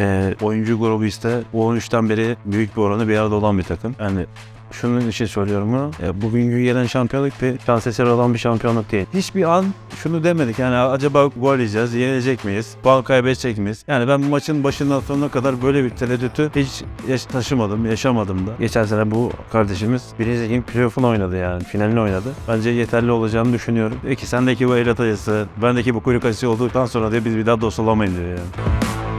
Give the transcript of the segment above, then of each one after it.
Ee, oyuncu grubu ise bu 13'ten beri büyük bir oranı bir arada olan bir takım. Yani şunun için söylüyorum bunu. E, bugünkü gelen şampiyonluk bir şans eseri olan bir şampiyonluk değil. Hiçbir an şunu demedik yani acaba gol yiyeceğiz, yenecek miyiz, puan kaybedecek miyiz? Yani ben maçın başından sonuna kadar böyle bir tereddütü hiç yaş- taşımadım, yaşamadım da. Geçen sene bu kardeşimiz birinci ligin playoff'unu oynadı yani, finalini oynadı. Bence yeterli olacağını düşünüyorum. Peki sendeki bu el acısı, bendeki bu kuyruk acısı olduktan sonra diye biz bir daha dost olamayız diyor yani.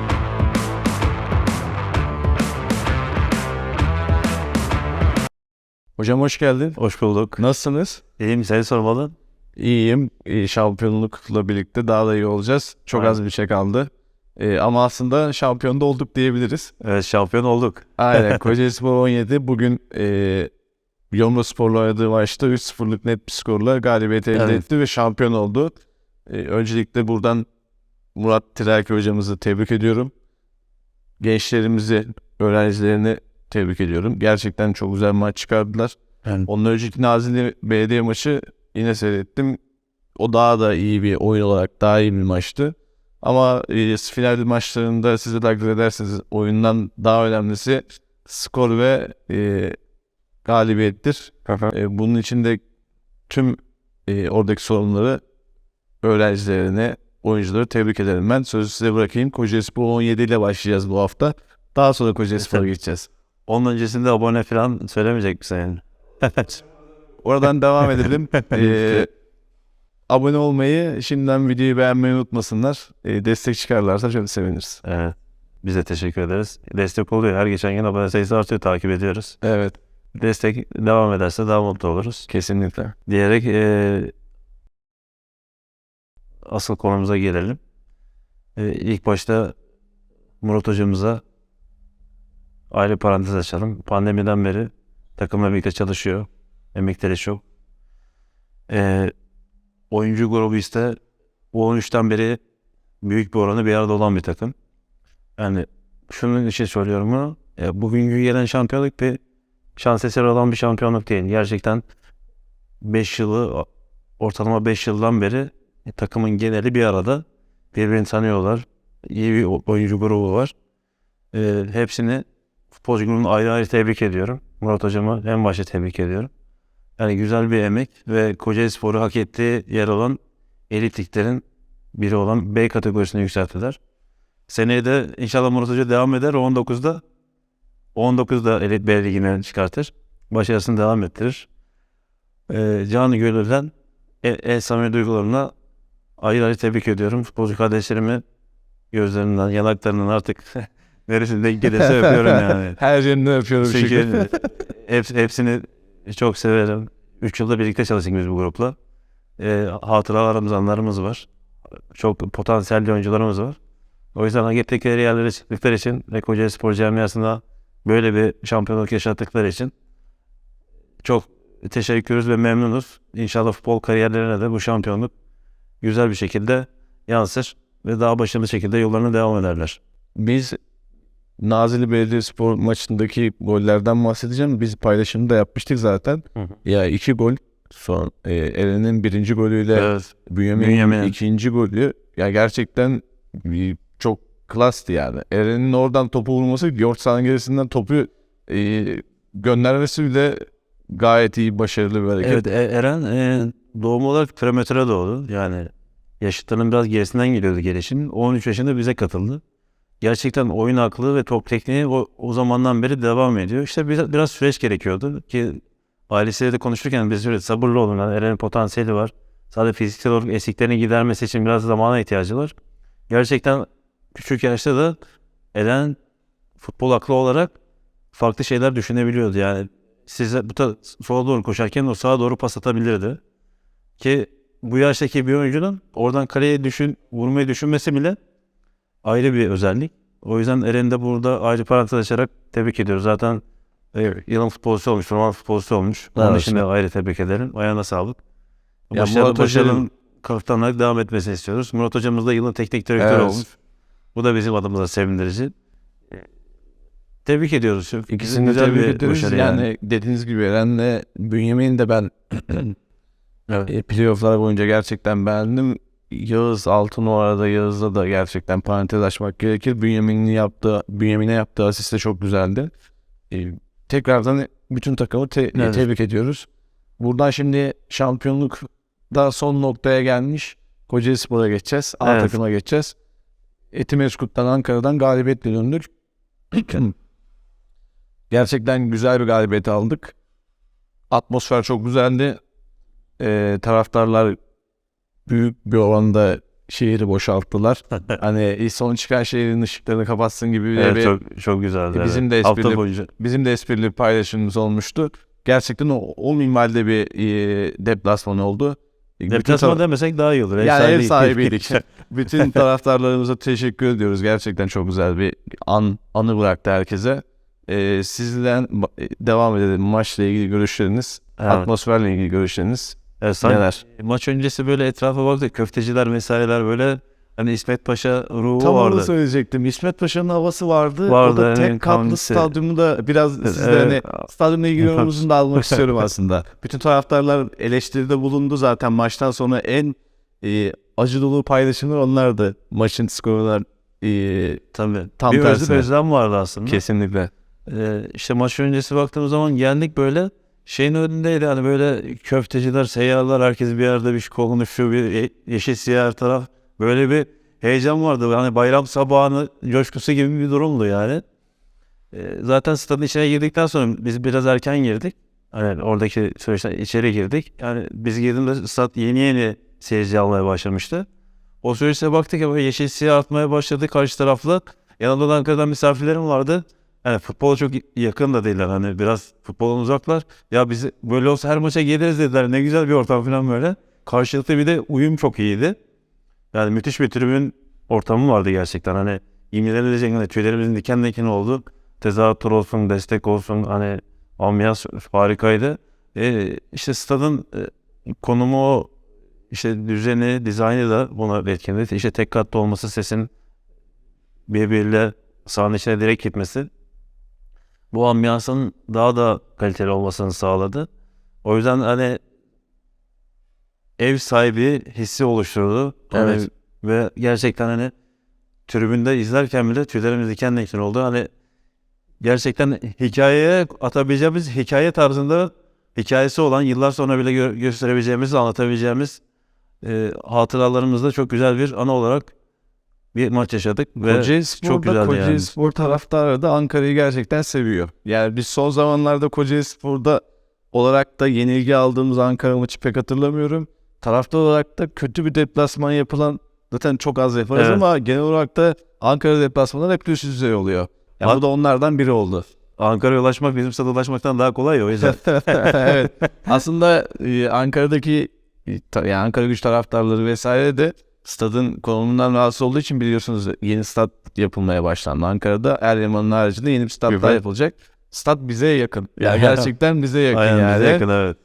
Hocam hoş geldin. Hoş bulduk. Nasılsınız? İyiyim, seni sormalı. İyiyim. Ee, Şampiyonlukla birlikte daha da iyi olacağız. Çok az Aynen. bir şey kaldı. Ee, ama aslında şampiyon da olduk diyebiliriz. Evet, şampiyon olduk. Aynen. Kocaeli Spor 17 bugün e, Yomra Spor'la oynadığı maçta 3-0'lık net bir skorla galibiyet elde Evet. etti ve şampiyon oldu. Ee, öncelikle buradan Murat Tiraki hocamızı tebrik ediyorum. Gençlerimizi, öğrencilerini tebrik ediyorum. Gerçekten çok güzel maç çıkardılar. Yani Ondan önceki Nazilli Belediye maçı yine seyrettim. O daha da iyi bir oyun olarak daha iyi bir maçtı. Ama e, final maçlarında siz de takdir ederseniz oyundan daha önemlisi skor ve e, galibiyettir. E, bunun için de tüm e, oradaki sorunları öğrencilerine, oyuncuları tebrik ederim. Ben sözü size bırakayım. Kocaeli Spor 17 ile başlayacağız bu hafta. Daha sonra Kocaeli Spor'a geçeceğiz. Onun öncesinde abone falan söylemeyecek misin yani? Oradan devam edelim. Ee, abone olmayı, şimdiden videoyu beğenmeyi unutmasınlar. Ee, destek çıkarlarsa çok seviniriz. Evet. Biz de teşekkür ederiz. Destek oluyor. Her geçen gün abone sayısı artıyor. Takip ediyoruz. Evet, Destek devam ederse daha mutlu oluruz. kesinlikle. Diyerek eee, asıl konumuza gelelim. Eee ilk başta Murat hocamıza ayrı parantez açalım. Pandemiden beri takımla birlikte çalışıyor. Emekleri çok. Eee, oyuncu grubu ise bu 13'ten beri büyük bir oranı bir arada olan bir takım. Yani şunun için söylüyorum bunu. E, bugünkü gelen şampiyonluk bir şans eseri olan bir şampiyonluk değil. Gerçekten 5 yılı ortalama 5 yıldan beri e, takımın geneli bir arada birbirini tanıyorlar. İyi bir oyuncu grubu var. E, hepsini futbolcu ayrı ayrı tebrik ediyorum. Murat hocamı en başta tebrik ediyorum. Yani güzel bir emek ve Kocaeli Spor'u hak ettiği yer olan elit liglerin biri olan B kategorisine yükselttiler. Seneye de inşallah Murat Hoca devam eder. 19'da 19'da elit B ligine çıkartır. Başarısını devam ettirir. Ee, canı gönülden el, el samimi duygularımla ayrı ayrı tebrik ediyorum. Futbolcu kardeşlerimi gözlerinden, yanaklarından artık neresinde denk gelirse öpüyorum yani. Her yerinden öpüyorum çünkü. Hep, hepsini çok severim. 3 yılda birlikte çalıştık biz bu grupla. Ee, hatıralarımız, anılarımız var. Çok potansiyelli oyuncularımız var. O yüzden hak ettikleri yerlere çıktıkları için ve Kocaeli Spor Camiası'nda böyle bir şampiyonluk yaşattıkları için çok teşekkürüz ve memnunuz. İnşallah futbol kariyerlerine de bu şampiyonluk güzel bir şekilde yansır ve daha başarılı şekilde yollarına devam ederler. Biz Nazilli Belediyespor maçındaki gollerden bahsedeceğim. Biz paylaşımı da yapmıştık zaten. Hı hı. Ya iki gol son e, Eren'in birinci golüyle Evet. Bünyamin'in Bünyamin'in. ikinci golü ya gerçekten çok klastı yani. Eren'in oradan topu vurması, sahanın gerisinden topu e, göndermesi bile gayet iyi, başarılı bir hareket. Evet E- Eren e, doğum olarak prematüre doğdu. Yani yaşıtlarının biraz gerisinden geliyordu gelişim. 13 yaşında bize katıldı. Gerçekten oyun aklı ve top tekniği o, o zamandan beri devam ediyor. İşte biraz, biraz süreç gerekiyordu ki ailesiyle de konuşurken biz öyle sabırlı olun. Yani Eren'in potansiyeli var. Sadece fiziksel olarak eksiklerini gidermesi için biraz zamana ihtiyacı var. Gerçekten küçük yaşta da Eren futbol aklı olarak farklı şeyler düşünebiliyordu. Yani size bu ta- sola doğru koşarken o sağa doğru pas atabilirdi. Ki bu yaştaki bir oyuncunun oradan kaleye düşün, vurmayı düşünmesi bile ayrı bir özellik. O yüzden Eren'i de burada ayrı parantez açarak tebrik ediyoruz. Zaten e, yılın futbolcusu olmuş, roman futbolcusu olmuş. Onun Evet. için de ayrı tebrik ederim. Ayağına sağlık. Ya Başarılı, Murat Hoca'nın- başarının kalıplarına devam etmesini istiyoruz. Murat hocamız da yılın teknik direktörü Evet. olmuş. Bu da bizim adımıza sevindirici. Tebrik ediyoruz. İkisini de Güzel tebrik bir ederiz. başarı Yani, dediğiniz gibi Eren'le Bünyamin'i de ben Evet. e, playofflar boyunca gerçekten beğendim. Yağız altı numarada Yağız'da da gerçekten parantez açmak gerekir. Bünyamin'in yaptığı, Bünyamin'e yaptığı asist de çok güzeldi. Ee, tekrardan bütün takımı te- Evet. tebrik ediyoruz. Buradan şimdi şampiyonluk da son noktaya gelmiş. Kocaeli Spor'a geçeceğiz. A Evet. takıma geçeceğiz. Etimeskut'tan Ankara'dan galibiyetle döndük. Gerçekten güzel bir galibiyet aldık. Atmosfer çok güzeldi. Ee, taraftarlar büyük bir oranda şehri boşalttılar. hani son çıkan şehrin ışıklarını kapatsın gibi bir, evet, bir- çok çok güzeldi. E, bizim evet. de hafta esprili- boyunca bizim de esprili bir paylaşımımız olmuştu. Gerçekten o, o minvalde bir e, deplasman oldu. Bütün deplasman tar- demesek daha iyi olur. Ev yani ev sahibiydik. Bütün taraftarlarımıza teşekkür ediyoruz. Gerçekten çok güzel bir an anı bıraktı herkese. Ee, sizden ba- devam edelim. Maçla ilgili görüşleriniz, Evet. atmosferle ilgili görüşleriniz Evet, sanki neler? maç öncesi böyle etrafa baktık. Köfteciler vesaireler böyle hani İsmet Paşa ruhu Tam onu vardı. söyleyecektim. İsmet Paşa'nın havası vardı. Vardı, o da tek evet, katlı kendisi. stadyumu da biraz sizde Evet. hani stadyumla ilgili yorumunuzu da almak istiyorum aslında. Bütün taraftarlar eleştiride bulundu zaten maçtan sonra en e, acı dolu paylaşımlar onlardı. Maçın skoruna e, Tabii. Tam bir tersine. özlem vardı aslında. kesinlikle. Ee, işte maç öncesi baktığımız zaman geldik böyle şeyin önündeydi hani böyle köfteciler, seyyarlar herkes bir yerde bir konuşuyor bir ye- yeşil siyah taraf böyle bir heyecan vardı. Hani bayram sabahını coşkusu gibi bir durumdu yani. Ee, zaten stadın içine girdikten sonra biz biraz erken girdik. Hani oradaki süreçten içeri girdik. Yani biz girdiğimde stat yeni yeni seyirci almaya başlamıştı. O süreçte baktık ya böyle yeşil siyah artmaya başladı karşı taraflı. Yanımda da Ankara'dan misafirlerim vardı. Yani futbola çok yakın da değiller. Hani biraz futboldan uzaklar. Ya biz böyle olsa her maça geliriz dediler. Ne güzel bir ortam falan böyle. Karşılıklı bir de uyum çok iyiydi. Yani müthiş bir tribün ortamı vardı gerçekten. Hani imlenilecek hani tüylerimizin diken diken oldu. Tezahüratlar olsun, destek olsun. Hani ambiyans harikaydı. E, işte stadın e, konumu o işte düzeni, dizaynı da buna etkinlik. İşte tek katlı olması, sesin birbiriyle sahanın içine direkt gitmesi bu ambiyansın daha da kaliteli olmasını sağladı. O yüzden hani ev sahibi hissi oluşturdu. Hani Evet. ve gerçekten hani tribünde izlerken bile tüylerimiz diken diken oldu. Hani gerçekten hikayeye atabileceğimiz hikaye tarzında hikayesi olan yıllar sonra bile gö- gösterebileceğimiz, anlatabileceğimiz e, hatıralarımızda çok güzel bir ana olarak bir maç yaşadık ve Kocaeli çok güzeldi Kocaeli yani. Spor taraftarı da Ankara'yı gerçekten seviyor. Yani biz son zamanlarda Kocaeli Spor'da olarak da yenilgi aldığımız Ankara maçı pek hatırlamıyorum. Taraftar olarak da kötü bir deplasman yapılan zaten çok az yaparız Evet. ama genel olarak da Ankara deplasmanları hep üst düzey oluyor. Yani An- bu da onlardan biri oldu. Ankara'ya ulaşmak bizim stada ulaşmaktan daha kolay ya o yüzden. evet. Aslında e, Ankara'daki e, yani Ankara güç taraftarları vesaire de stadın konumundan rahatsız olduğu için biliyorsunuz yeni stat yapılmaya başlandı. Ankara'da Eryaman'ın haricinde yeni bir stat daha yapılacak. Stat bize yakın. Yani gerçekten bize yakın Aynen yani. bize yakın evet.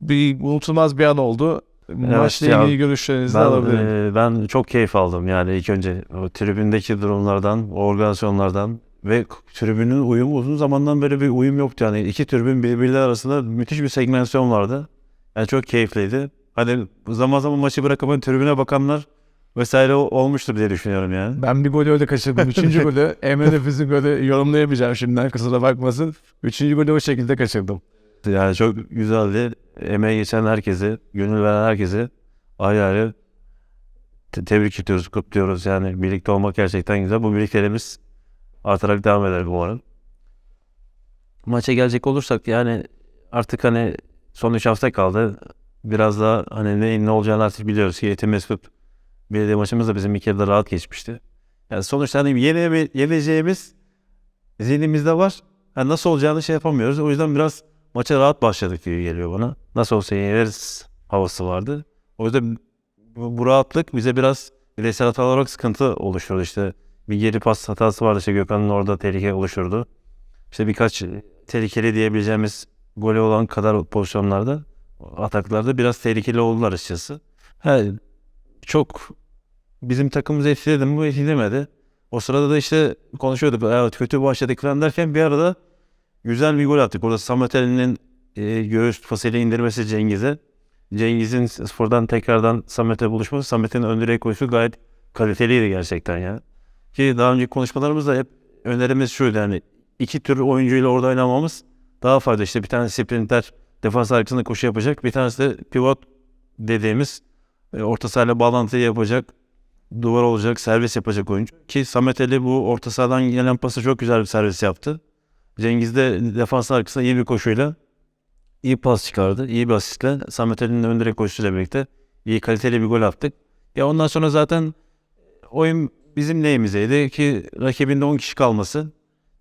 Bir unutulmaz bir an oldu. Maçla ya, ilgili görüşlerinizi Ben, alabilirim. e, ben çok keyif aldım yani ilk önce o tribündeki durumlardan, organizasyonlardan ve tribünün uyumu uzun zamandan beri bir uyum yoktu yani iki tribün birbirleri arasında müthiş bir segmentasyon vardı. Yani çok keyifliydi. Hani zaman zaman maçı bırakıp hani tribüne bakanlar vesaire olmuştur diye düşünüyorum yani. Ben bir golü öyle kaçırdım. Üçüncü golü Emre Nefes'in golü yorumlayamayacağım şimdiden kusura bakmasın. Üçüncü golü o şekilde kaçırdım. Yani çok güzeldi. Emeği geçen herkese, gönül veren herkese ayrı ayrı te- tebrik ediyoruz, kutluyoruz. Yani birlikte olmak gerçekten güzel. Bu birliklerimiz artarak devam eder umarım. Maça gelecek olursak yani artık hani son 3 hafta kaldı. Biraz daha hani ne, ne olacağını artık biliyoruz. Yetim Mesut belediye maçımız da bizim bir kere de rahat geçmişti. Yani sonuçta hani yene, yeneceğimiz zihnimizde var. Yani nasıl olacağını şey yapamıyoruz. O yüzden biraz maça rahat başladık gibi geliyor bana. Nasıl olsa yeneriz havası vardı. O yüzden bu, bu rahatlık bize biraz bireysel hatalar olarak sıkıntı oluşturdu. İşte bir geri pas hatası vardı. İşte Gökhan'ın orada tehlike oluşturdu. İşte birkaç tehlikeli diyebileceğimiz golü olan kadar pozisyonlarda ataklarda biraz tehlikeli oldular açıkçası. Ha, çok bizim takımımızı etkiledi? Bu etkilemedi. O sırada da işte konuşuyorduk. Evet, kötü başladık falan derken bir arada güzel bir gol attık. Orada Samet Ali'nin e, göğüs pasıyla indirmesi Cengiz'e. Cengiz'in spordan tekrardan Samet'e buluşması, Samet'in ön direğe koşusu gayet kaliteliydi gerçekten ya. Ki daha önceki konuşmalarımızda hep önerimiz şuydu yani iki tür oyuncuyla orada oynamamız daha faydalı. İşte bir tane sprinter defans arkasında koşu yapacak. Bir tanesi de pivot dediğimiz e, orta sahayla bağlantıyı yapacak. Duvar olacak, servis yapacak oyuncu. Ki Samet Ali bu orta sahadan gelen pası çok güzel bir servis yaptı. Cengiz de defans arkasında iyi bir koşuyla iyi pas çıkardı. iyi bir asistle Samet Ali'nin ön direk koşusuyla birlikte iyi kaliteli bir gol attık. Ya ondan sonra zaten oyun bizim neyimizeydi ki rakibinde 10 kişi kalması.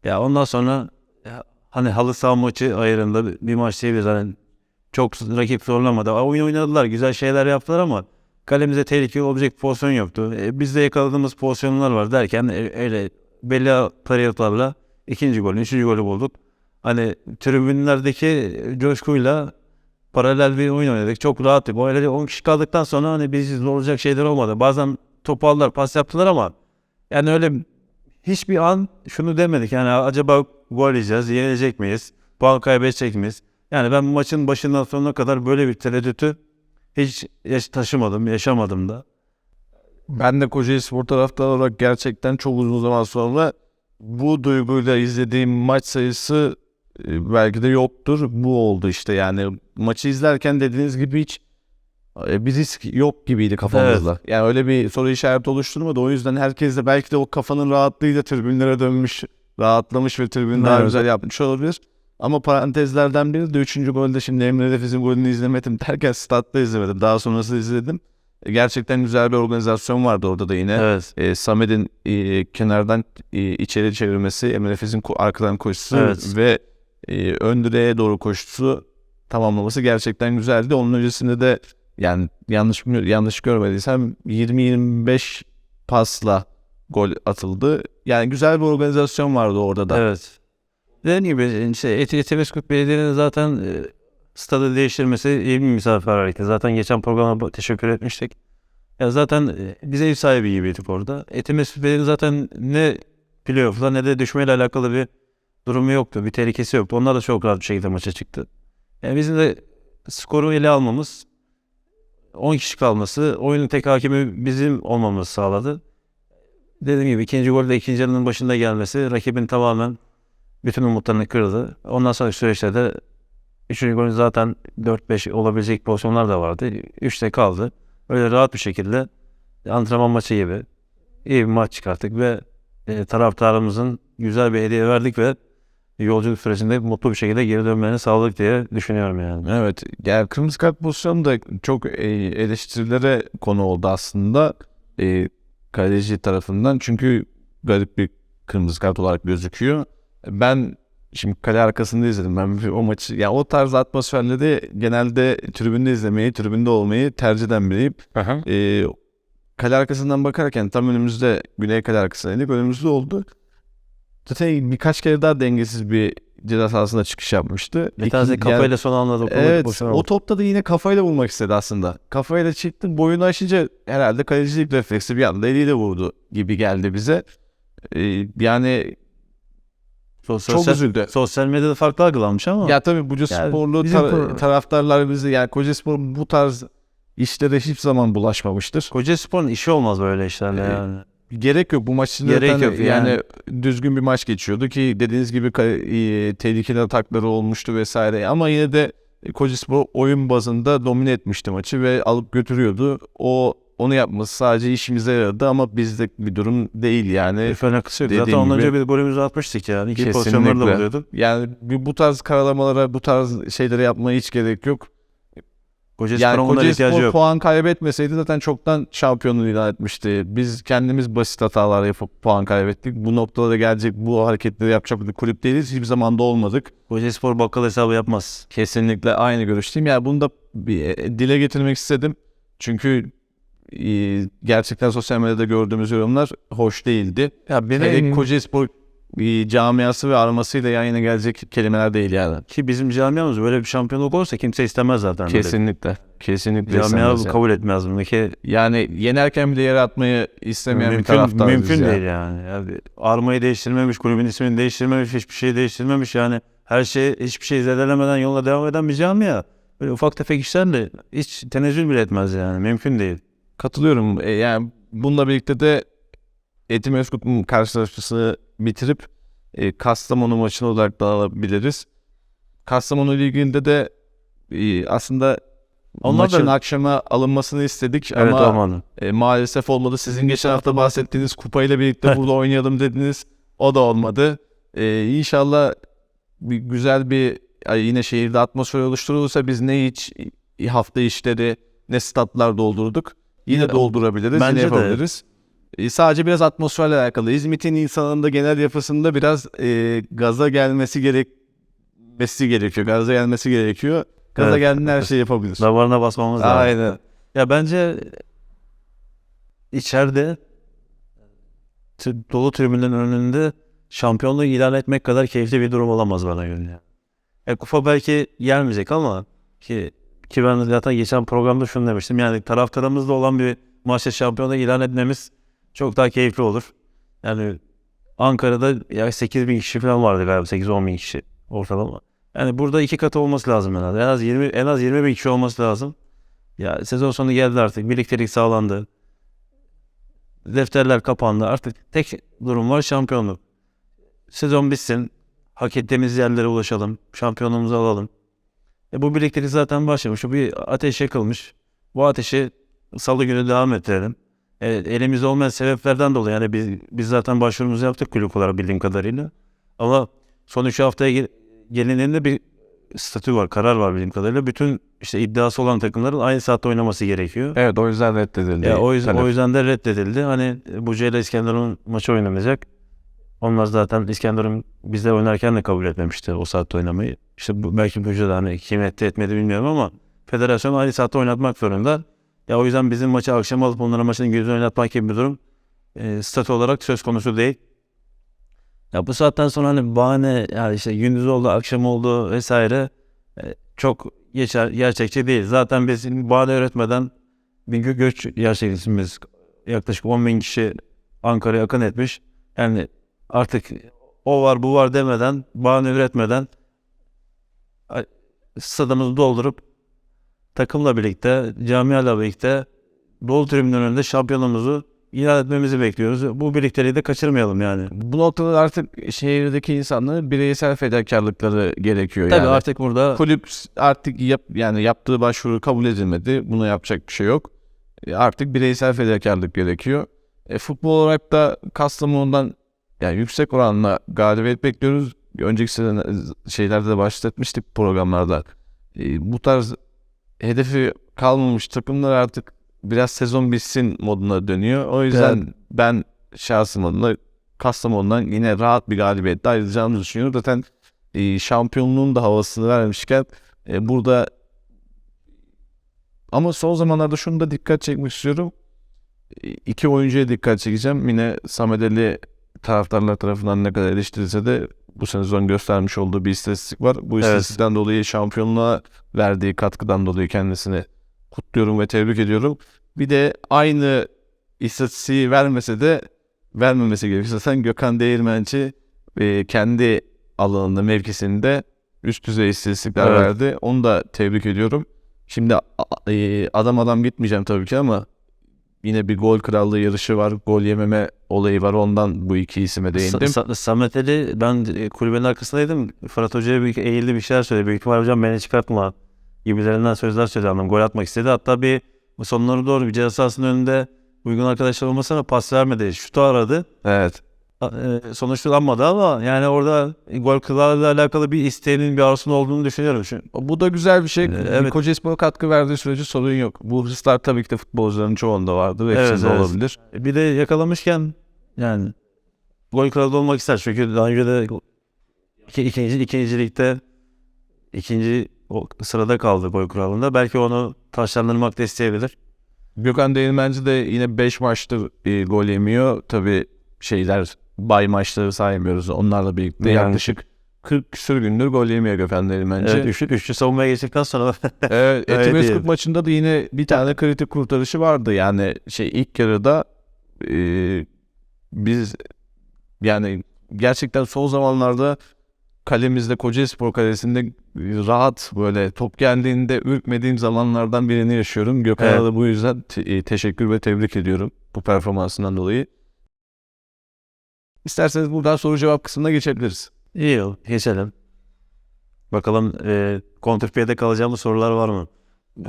Ya ondan sonra ya hani halı saha maçı ayarında bir, bir maç diyebiliriz. Hani çok rakip zorlamadı. Oyun oynadılar, güzel şeyler yaptılar ama kalemize tehlikeli olacak pozisyon yoktu. E, biz de yakaladığımız pozisyonlar var derken e, öyle belli periyotlarla ikinci golü, üçüncü golü bulduk. Hani tribünlerdeki coşkuyla paralel bir oyun oynadık. Çok rahattık. O öyle 10 kişi kaldıktan sonra hani biz olacak şeyler olmadı. Bazen topu aldılar, pas yaptılar ama yani öyle hiçbir an şunu demedik. Yani acaba gol yiyeceğiz, yenecek miyiz? Puan kaybedecek miyiz? Yani ben maçın başından sonuna kadar böyle bir tereddütü hiç yaş- taşımadım, yaşamadım da. Ben de Kocaeli Spor taraftarı olarak gerçekten çok uzun zaman sonra bu duyguyla izlediğim maç sayısı e, belki de yoktur. Bu oldu işte yani maçı izlerken dediğiniz gibi hiç bir risk yok gibiydi kafamızda. Yani öyle bir soru işareti oluşturmadı. O yüzden herkes de belki de o kafanın rahatlığıyla tribünlere dönmüş, rahatlamış ve tribünü daha Evet. güzel yapmış olabilir. Ama parantezlerden biri de 3. golde şimdi Emre Defiz'in golünü izlemedim derken statta izlemedim. Daha sonrası izledim. E, Gerçekten güzel bir organizasyon vardı orada da yine. Evet. E, Samet'in e, kenardan e, içeri çevirmesi, Emre ko- arkadan koşusu Evet. ve e, ön direğe doğru koşusu tamamlaması gerçekten güzeldi. Onun öncesinde de yani yanlış yanlış görmediysem 20-25 pasla gol atıldı. Yani güzel bir organizasyon vardı orada da. Evet. Dediğim gibi işte Et Etimeskut Belediye'nin zaten e, stadı değiştirmesi iyi bir misafirperverlikti. Zaten geçen programa teşekkür etmiştik. Ya zaten e, biz ev sahibi gibiydik orada. Etimeskut Belediye'nin zaten ne playoff'la ne de düşmeyle alakalı bir durumu yoktu. Bir tehlikesi yoktu. Onlar da çok rahat bir şekilde maça çıktı. Yani bizim de skoru ele almamız 10 kişi kalması, oyunun tek hakimi bizim olmamızı sağladı. Dediğim gibi ikinci golde ikinci yarının başında gelmesi rakibin tamamen bütün umutlarını kırdı. Ondan sonra süreçte de üçüncü golün zaten 4-5 olabilecek pozisyonlar da vardı. 3'te kaldı. Öyle rahat bir şekilde antrenman maçı gibi iyi bir maç çıkarttık ve e, taraftarımızın güzel bir hediye verdik ve yolculuk sürecinde mutlu bir şekilde geri dönmelerini sağladık diye düşünüyorum yani. Evet. Yani kırmızı kart pozisyonu da çok e, eleştirilere konu oldu aslında. E, kaleci tarafından. Çünkü garip bir kırmızı kart olarak gözüküyor. Ben şimdi kale arkasında izledim. Ben o maçı ya o tarz atmosferleri genelde tribünde izlemeyi, tribünde olmayı tercih eden biriyim. E, kale arkasından bakarken tam önümüzde güney kale arkasındaydık. Önümüzde oldu. Zaten birkaç kere daha dengesiz bir ceza sahasına çıkış yapmıştı. Tanesi İkinci- kafayla son anda dokunmak Evet o topta da yine kafayla vurmak istedi aslında. Kafayla çıktı boyunu aşınca herhalde kalecilik refleksi bir anda eliyle vurdu gibi geldi bize. Ee, yani So- çok sosyal, üzüldü. sosyal medyada farklı algılanmış ama Ya tabii Buca Yani sporlu tar- taraftarlar bizi yani Kocaspor bu tarz işlere hiçbir zaman bulaşmamıştır. Koca Spor'un işi olmaz böyle işlerle Ee, yani. Gerek yok bu maç için Gerek zaten yok yani. yani. düzgün bir maç geçiyordu ki dediğiniz gibi e, tehlikeli atakları olmuştu vesaire ama yine de Kocaspor oyun bazında domine etmişti maçı ve alıp götürüyordu. O onu yapması sadece işimize yaradı ama bizde bir durum değil yani. Alakası yok. Zaten ondan önce bir golümüzü atmıştık yani. İki pozisyonları da buluyorduk. Yani bu tarz karalamalara, bu tarz şeylere yapmaya hiç gerek yok. Koca Yani Kocaspor yok. puan kaybetmeseydi zaten çoktan şampiyonluğu ilan etmişti. Biz kendimiz basit hatalar yapıp puan kaybettik. Bu noktada da gelecek bu hareketleri yapacak bir kulüp değiliz. Hiçbir zaman da olmadık. Koca Spor bakkal hesabı yapmaz. Kesinlikle aynı görüşteyim. Yani bunu da bir, e, dile getirmek istedim. Çünkü e, gerçekten sosyal medyada gördüğümüz yorumlar hoş değildi. Ya Hele Kocaspor e, camiası ve armasıyla yan yana gelecek kelimeler değil yani. ki bizim camiamız böyle bir şampiyonluk olursa kimse istemez zaten. böyle. Kesinlikle. Kesinlikle. Camia istemez yani. kabul etmez bunu ki Yani yenerken bile yere atmayı istemeyen bir mümkün, taraftarız mümkün biz ya. değil yani. yani. Armayı değiştirmemiş, kulübün ismini değiştirmemiş, hiçbir şey değiştirmemiş yani. Her şey, hiçbir şey zedelemeden yola devam eden bir camia. böyle ufak tefek işlerle hiç tenezzül bile etmez yani. Mümkün değil. Katılıyorum. E, yani bununla birlikte de Etimeskut'un karşılaşmasını bitirip e, Kastamonu maçına odaklanabiliriz. Kastamonu Ligi'nde de e, aslında Onlar maçın da- akşama alınmasını istedik Evet ama e, maalesef olmadı. Sizin geçen hafta bahsettiğiniz kupayla birlikte burada oynayalım dediniz. O da olmadı. E, inşallah bir güzel bir yine şehirde atmosfer oluşturulursa biz ne hiç hafta işleri ne statlar doldurduk. Yine doldurabiliriz. bence yine de. Yapabiliriz. E, sadece biraz atmosferle alakalı. İzmit'in insanın da genel yapısında biraz e, gaza gelmesi gerekmesi gerekiyor. Gaza gelmesi gerekiyor. Gaza Evet. geldiğinde her şeyi yapabilir. Davarına basmamız lazım. Aynen. Ya bence içeride dolu tribünlerin önünde şampiyonluğu ilan etmek kadar keyifli bir durum olamaz bana göre. Yani. E, kupa belki gelmeyecek ama ki ki ben zaten geçen programda şunu demiştim. Yani taraftarımızda olan bir maçta şampiyonluğu ilan etmemiz çok daha keyifli olur. Yani Ankara'da ya 8 bin kişi falan vardı galiba 8-10 bin kişi ortalama. Yani burada iki katı olması lazım en az. En az 20 en az 20 bin kişi olması lazım. Ya sezon sonu geldi artık. Birliktelik sağlandı. Defterler kapandı. Artık tek durum var şampiyonluk. Sezon bitsin. Hak ettiğimiz yerlere ulaşalım. Şampiyonluğumuzu alalım. E bu birliktelik zaten başlamış. Bu bir ateş yakılmış. Bu ateşi salı günü devam ettirelim. E, elimizde olmayan sebeplerden dolayı yani biz, biz zaten başvurumuzu yaptık kulüp olarak bildiğim kadarıyla. Ama son üç haftaya gel- gelindiğinde bir statü var, karar var bildiğim kadarıyla. Bütün işte iddiası olan takımların aynı saatte oynaması gerekiyor. Evet o yüzden reddedildi. Ya o yüzden Talep. o yüzden de reddedildi. Hani Buca ile İskenderun maçı oynanacak. Onlar zaten İskenderun bizle oynarken de kabul etmemişti o saatte oynamayı. İşte bu, belki Buca da hani kim etti etmedi bilmiyorum ama federasyon aynı saatte oynatmak zorunda. Ya o yüzden bizim maçı akşam alıp onların maçını gündüz oynatmak gibi bir durum e, statü olarak söz konusu değil. Ya bu saatten sonra hani bahane yani işte gündüz oldu, akşam oldu vesaire e, çok geçer, gerçekçi değil. Zaten biz bahane üretmeden bir gö- göç gerçekleştirmemiz yaklaşık 10 bin kişi Ankara'ya akın etmiş. Yani artık o var bu var demeden, bahane üretmeden stadımızı doldurup takımla birlikte, camiayla birlikte dolu tribünün önünde şampiyonumuzu ilan etmemizi bekliyoruz. Bu birlikteliği de kaçırmayalım yani. Bu noktada artık şehirdeki insanların bireysel fedakarlıkları gerekiyor. Tabii yani. artık burada kulüp artık yap yani yaptığı başvuru kabul edilmedi. Buna yapacak bir şey yok. E, Artık bireysel fedakarlık gerekiyor. E, futbol olarak da Kastamonu'dan yani yüksek oranla galibiyet bekliyoruz. Önceki sene şeylerde de bahsetmiştik programlarda. E, bu tarz hedefi kalmamış takımlar artık biraz sezon bitsin moduna dönüyor. O yüzden ben şahsım adına Kastamonu'dan yine rahat bir galibiyetle ayrılacağımızı düşünüyorum. Zaten e, şampiyonluğun da havasını vermişken e, burada ama son zamanlarda şunu da dikkat çekmek istiyorum. E, iki oyuncuya dikkat çekeceğim. Yine Samet Ali taraftarlar tarafından ne kadar eleştirilse de bu sezon göstermiş olduğu bir istatistik var. Bu istatistikten dolayı şampiyonluğa verdiği katkıdan dolayı kendisini kutluyorum ve tebrik ediyorum. Bir de aynı istatistiği vermese de vermemesi gerekirse sen Gökhan Değirmenci e, kendi alanında mevkisinde üst düzey istatistikler Evet. verdi. Onu da tebrik ediyorum. Şimdi e, adam adam gitmeyeceğim tabii ki ama yine bir gol krallığı yarışı var. Gol yememe olayı var. Ondan bu iki isime değindim. Sa- Sa- Samet Ali ben e, kulübenin arkasındaydım. Fırat Hoca'ya bir eğildi bir şeyler söyledi. Büyük ihtimal hocam beni çıkartma gibilerinden sözler söyledi. Anladım. Gol atmak istedi. Hatta bir sonları doğru bir ceza sahasının önünde uygun arkadaşlar olmasına pas vermedi. Şutu aradı. Evet. E, sonuçlanmadı ama yani orada gol krallığıyla alakalı bir isteğinin bir arzusunun olduğunu düşünüyorum. Çünkü Bu da güzel bir şey. Ee, Evet. evet. Kocaelispor'a katkı verdiği sürece sorun yok. Bu hırslar tabii ki de futbolcuların çoğunda vardır. Evet, Hepsinde evet. olabilir. bir de yakalamışken yani gol kralı olmak ister. Çünkü daha önce de iki, ikinci, ikinci ligde ikinci o sırada kaldı gol kralında. Belki onu taşlandırmak da isteyebilir. Gökhan Değirmenci de yine 5 maçtır e, gol yemiyor. Tabii şeyler bay maçları saymıyoruz. Onlarla birlikte Yani. yaklaşık 40 küsur gündür gol yemiyor Gökhan Değirmenci. Evet, üçlü, üçlü savunmaya geçtikten sonra Evet, değil. maçında da yine bir tane kritik kurtarışı vardı. Yani şey ilk yarıda e, biz yani gerçekten son zamanlarda kalemizde Kocaeli Spor Kalesi'nde rahat böyle top geldiğinde ürkmediğim zamanlardan birini yaşıyorum. Gökhan'a Evet. da bu yüzden te- e, teşekkür ve tebrik ediyorum bu performansından dolayı. İsterseniz buradan soru cevap kısmına geçebiliriz. İyi. Geçelim. Bakalım e, kontrpiyede kalacağımız sorular var mı?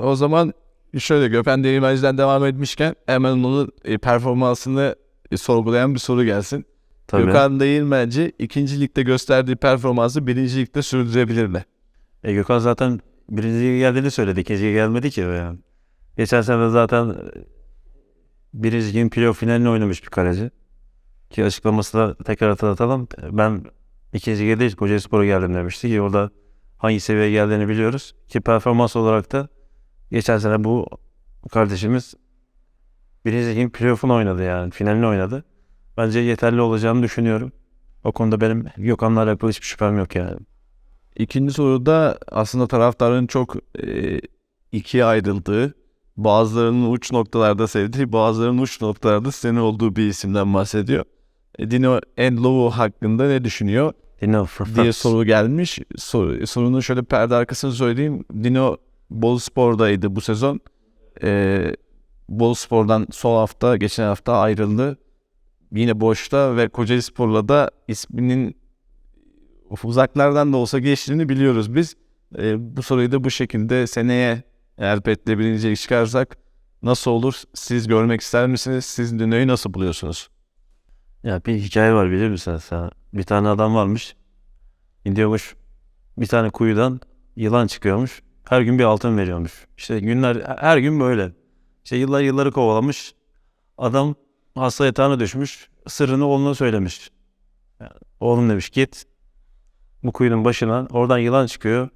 O zaman şöyle Gökhan Değirmenci'den devam etmişken hemen onun e, performansını e, sorgulayan bir soru gelsin. Tabii. Gökhan Değirmenci ikinci ligde gösterdiği performansı birinci ligde sürdürebilir mi? E, Gökhan zaten birinci lige geldiğini söyledi. İkinci lige gelmedi ki. Yani. Geçen sene zaten e, birinci ligin playoff finalini oynamış bir kaleci. Ki açıklaması da tekrar hatırlatalım. Ben ikinci lige değil Kocaeli Spor'a geldim demişti ki orada hangi seviyeye geldiğini biliyoruz. Ki performans olarak da geçen sene bu kardeşimiz birinci ligin playoff'unu oynadı yani. Finalini oynadı. Bence yeterli olacağını düşünüyorum. O konuda benim Gökhan'la alakalı hiçbir şüphem yok yani. İkinci soruda aslında taraftarın çok e, ikiye ayrıldığı, bazılarının uç noktalarda sevdiği, bazılarının uç noktalarda seni olduğu bir isimden bahsediyor. Dino Endlovu hakkında ne düşünüyor Dino diye soru gelmiş. Soru, sorunun şöyle perde arkasını söyleyeyim. Dino Boluspor'daydı bu sezon. E, Boluspor'dan son hafta, geçen hafta ayrıldı. Yine boşta ve Kocaeli Spor'la da isminin uzaklardan da olsa geçtiğini biliyoruz biz. E, bu soruyu da bu şekilde seneye eğer Pet'le birincilik çıkarsak nasıl olur? Siz görmek ister misiniz? Siz Dino'yu nasıl buluyorsunuz? Ya bir hikaye var bilir misin sen? Bir tane adam varmış. Gidiyormuş bir tane kuyudan yılan çıkıyormuş. Her gün bir altın veriyormuş. İşte günler her gün böyle. İşte yıllar yılları kovalamış. Adam hasta yatağına düşmüş. Sırrını oğluna söylemiş. Yani oğlum demiş git bu kuyunun başına oradan yılan çıkıyor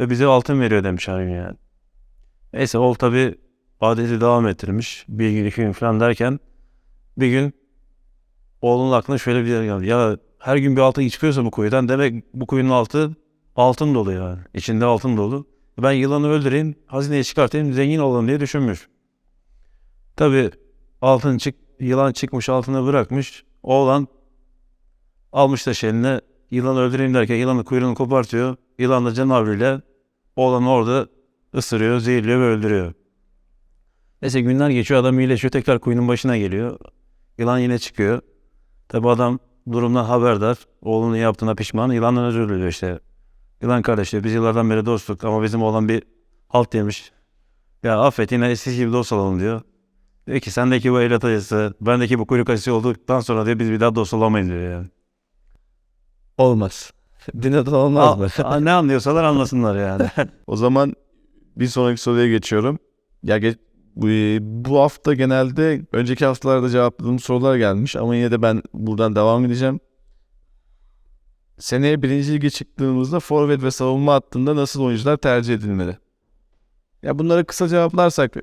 ve bize altın veriyor demiş her yani. Neyse oğul tabi adeti devam ettirmiş. Bir gün iki gün falan derken bir gün oğlunun aklına şöyle bir yer geldi. Ya her gün bir altın çıkıyorsa bu kuyudan demek bu kuyunun altı altın dolu yani. İçinde altın dolu. Ben yılanı öldüreyim, hazineyi çıkartayım, zengin olalım diye düşünmüş. Tabi altın çık, yılan çıkmış altına bırakmış. Oğlan almış taş eline yılanı öldüreyim derken yılanın kuyruğunu kopartıyor. Yılan da canavarıyla oğlanı orada ısırıyor, zehirliyor ve öldürüyor. Neyse günler geçiyor adam iyileşiyor tekrar kuyunun başına geliyor. Yılan yine çıkıyor. Tabi adam durumdan haberdar. Oğlunun yaptığına pişman. Yılandan özür diliyor işte. Yılan kardeş diyor biz yıllardan beri dostluk ama bizim oğlan bir halt yemiş. Ya affet yine eskisi gibi dost olalım diyor. Diyor ki sendeki bu evlat acısı, bendeki bu kuyruk acısı olduktan sonra diyor biz bir daha dost olamayız diyor yani. Olmaz. Dino'dan olmaz mı? Aa, ne anlıyorsalar anlasınlar yani. O zaman bir sonraki soruya geçiyorum. Ya ge- bu, bu hafta genelde önceki haftalarda cevapladığım sorular gelmiş ama yine de ben buradan devam edeceğim. Seneye birinci lige çıktığımızda forvet ve savunma hattında nasıl oyuncular tercih edilmeli? Ya bunlara kısa cevaplarsak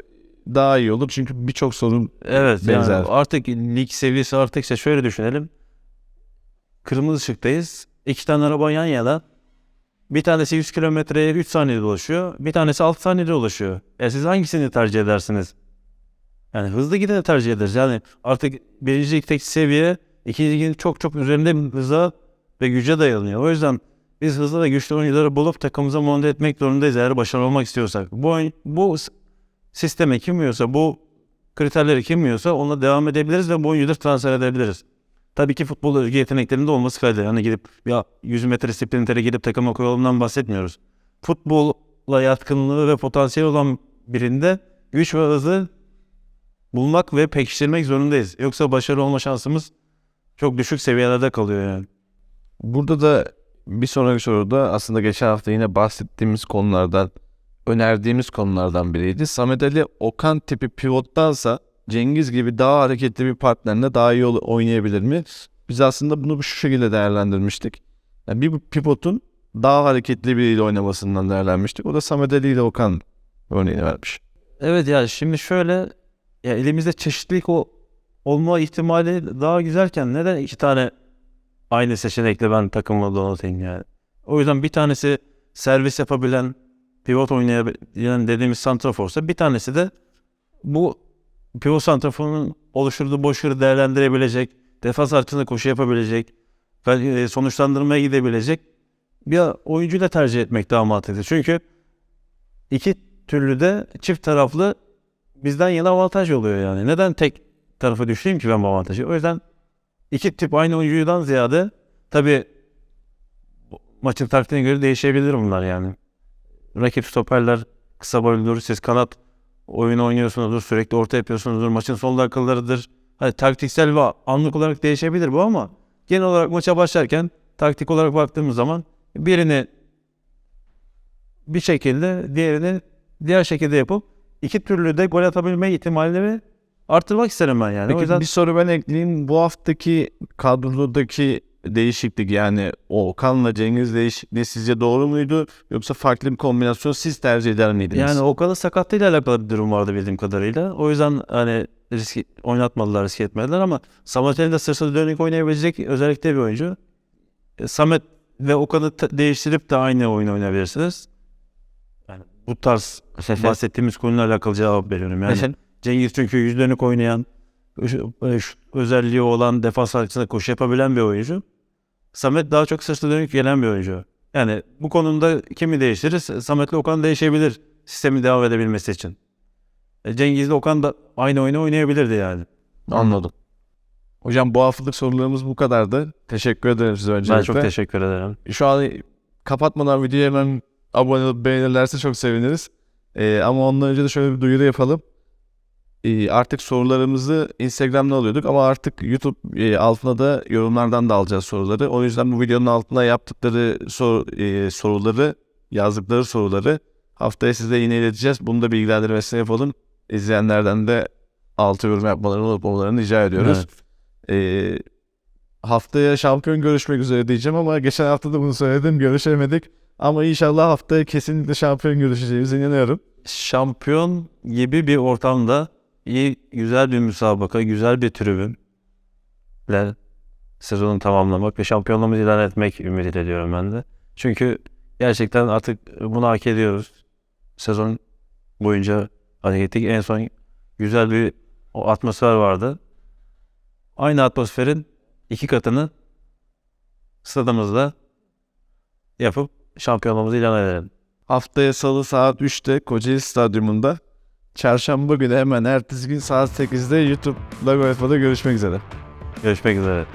daha iyi olur çünkü birçok sorun Evet Benzer. yani artık lig seviyesi arttıkça şöyle düşünelim. Kırmızı ışıktayız. İki tane araba yan yana. Bir tanesi 100 kilometreye 3 saniyede ulaşıyor. Bir tanesi 6 saniyede ulaşıyor. E siz hangisini tercih edersiniz? Yani hızlı gideni tercih ederiz. Yani artık birinci ligdeki seviye ikinci ligin çok çok üzerinde hıza ve güce dayanıyor. O yüzden biz hızlı ve güçlü oyuncuları bulup takımımıza monte etmek zorundayız eğer başarılı olmak istiyorsak. Bu, oyun, bu sisteme kim uyuyorsa, bu kriterleri kim uyuyorsa ona devam edebiliriz ve bu oyuncuları transfer edebiliriz. Tabii ki futbol özgü yeteneklerinde olması kaydı. Hani gidip ya 100 metre sprintere gidip takıma koyalımdan bahsetmiyoruz. Futbolla yatkınlığı ve potansiyeli olan birinde güç ve hızı bulmak ve pekiştirmek zorundayız. Yoksa başarılı olma şansımız çok düşük seviyelerde kalıyor yani. Burada da bir sonraki soruda aslında geçen hafta yine bahsettiğimiz konulardan, önerdiğimiz konulardan biriydi. Samet Ali Okan tipi pivottansa Cengiz gibi daha hareketli bir partnerle daha iyi oynayabilir mi? Biz aslında bunu şu şekilde değerlendirmiştik. Yani bir pivotun daha hareketli biriyle oynamasından değerlenmiştik. O da Samet Ali ile Okan örneğini vermiş. Evet ya şimdi şöyle ya elimizde çeşitlilik o, olma ihtimali daha güzelken neden iki tane aynı seçenekle ben takımla donatayım yani. O yüzden bir tanesi servis yapabilen, pivot oynayabilen dediğimiz santraforsa bir tanesi de bu pivot santraforun oluşturduğu boşluğu değerlendirebilecek, defans arkasında koşu yapabilecek, e, sonuçlandırmaya gidebilecek bir oyuncuyla tercih etmek daha mantıklı. Çünkü iki türlü de çift taraflı bizden yana avantaj oluyor yani. Neden tek tarafa düşeyim ki ben bu avantajı? O yüzden iki tip aynı oyuncudan ziyade tabii bu maçın taktiğine göre değişebilir bunlar yani. Rakip stoperler kısa boyludur. Siz kanat oyunu oynuyorsunuzdur. Sürekli orta yapıyorsunuzdur. Maçın son dakikalarıdır. Hani taktiksel ve anlık olarak değişebilir bu ama genel olarak maça başlarken taktik olarak baktığımız zaman birini bir şekilde diğerini diğer şekilde yapıp iki türlü de gol atabilme ihtimalini artırmak isterim ben yani. o Peki yüzden bir soru ben ekleyeyim. Bu haftaki kadrodaki değişiklik yani Okan'la Cengiz değişikliği sizce doğru muydu? Yoksa farklı bir kombinasyon siz tercih eder miydiniz? yani Okan'ın sakatlığıyla alakalı bir durum vardı bildiğim kadarıyla. O yüzden hani risk oynatmadılar, risk etmediler ama Samet Ali de sırtı dönük oynayabilecek özellikle bir oyuncu. E, Samet ve Okan'ı değiştirip de aynı oyun oynayabilirsiniz. Yani bu tarz bahsettiğimiz konuyla alakalı cevap veriyorum. Yani Cengiz çünkü yüz dönük oynayan, e, özelliği olan defans arkasında koşu yapabilen bir oyuncu. Samet daha çok sırtı dönük gelen bir oyuncu. Yani bu konuda kimi değiştiririz? Samet'le Okan değişebilir sistemin devam edebilmesi için. E, Cengiz'le Okan da aynı oyunu oynayabilirdi yani. anladım. Hocam bu haftalık sorularımız bu kadardı. Teşekkür ederim size öncelikle. Ben çok teşekkür ederim. Şu an kapatmadan videoyu hemen abone olup beğenirlerse çok seviniriz. Ee, ama ondan önce de şöyle bir duyuru yapalım. Ee, artık sorularımızı Instagram'da alıyorduk ama artık YouTube e, altına da yorumlardan da alacağız soruları. O yüzden bu videonun altına yaptıkları sor- e, soruları, yazdıkları soruları haftaya size yine ileteceğiz. Bunu da bilgilendirmesini yapalım. İzleyenlerden de altı yorum yapmalarını unutmamalarını rica ediyoruz. Evet. Ee, haftaya şampiyon görüşmek üzere diyeceğim ama geçen hafta da bunu söyledim görüşemedik. Ama inşallah haftaya kesinlikle şampiyon görüşeceğimize inanıyorum. Şampiyon gibi bir ortamda iyi, güzel bir müsabaka, güzel bir tribünle sezonu tamamlamak ve şampiyonluğumuzu ilan etmek ümit ediyorum ben de. Çünkü gerçekten artık bunu hak ediyoruz. Sezon boyunca hak ettik. En son güzel bir o atmosfer vardı. Aynı atmosferin iki katını stadımızda yapıp şampiyonluğumuzu ilan edelim. Haftaya salı saat 3'te Kocaeli Stadyumunda. Çarşamba günü hemen ertesi gün saat 8'de YouTube Logaritma'da görüşmek üzere. Görüşmek üzere.